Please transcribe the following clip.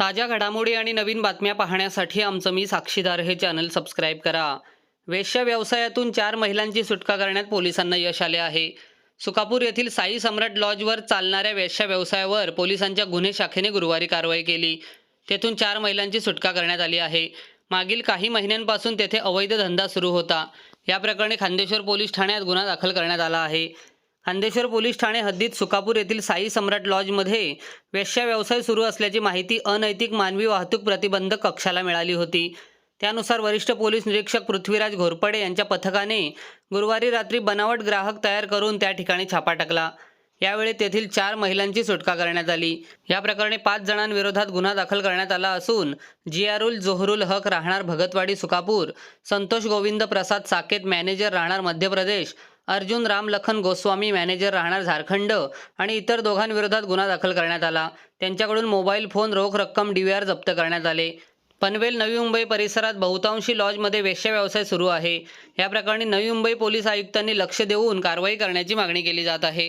ताज्या घडामोडी आणि नवीन बातम्या पाहण्यासाठी आमचं मी साक्षीदार हे चॅनल सबस्क्राईब करा. वेश्या व्यवसायातून चार महिलांची सुटका करण्यात पोलिसांना यश आले आहे. सुकापूर येथील साई सम्राट लॉजवर चालणाऱ्या वेश्या व्यवसायावर पोलिसांच्या गुन्हे शाखेने गुरुवारी कारवाई केली. तेथून चार महिलांची सुटका करण्यात आली आहे. मागील काही महिन्यांपासून तेथे अवैध धंदा सुरू होता. या प्रकरणी खांदेश्वर पोलीस ठाण्यात गुन्हा दाखल करण्यात आला आहे. खांदेश्वर पोलीस ठाणे हद्दीत सुकापूर येथील साई सम्राट लॉजमध्ये वेश्या व्यवसाय सुरू असल्याची माहिती अनैतिक मानवी वाहतूक प्रतिबंधक कक्षाला मिळाली होती. त्यानुसार वरिष्ठ पोलीस निरीक्षक पृथ्वीराज घोरपडे यांच्या पथकाने गुरुवारी रात्री बनावट ग्राहक तयार करून त्या ठिकाणी छापा टाकला. यावेळी तेथील चार महिलांची सुटका करण्यात आली. या प्रकरणी पाच जणांविरोधात गुन्हा दाखल करण्यात आला असून जियारुल जोहरुल हक राहणार भगतवाडी सुकापूर संतोष गोविंद प्रसाद साकेत मॅनेजर राहणार मध्य प्रदेश अर्जुन राम लखन गोस्वामी मॅनेजर राहणार झारखंड आणि इतर दोघांविरोधात गुन्हा दाखल करण्यात आला. त्यांच्याकडून मोबाईल फोन रोख रक्कम डीव्हीआर जप्त करण्यात आले. पनवेल नवी मुंबई परिसरात बहुतांशी लॉजमध्ये वेश्य व्यवसाय सुरू आहे. या प्रकरणी नवी मुंबई पोलीस आयुक्तांनी लक्ष देऊन कारवाई करण्याची मागणी केली जात आहे.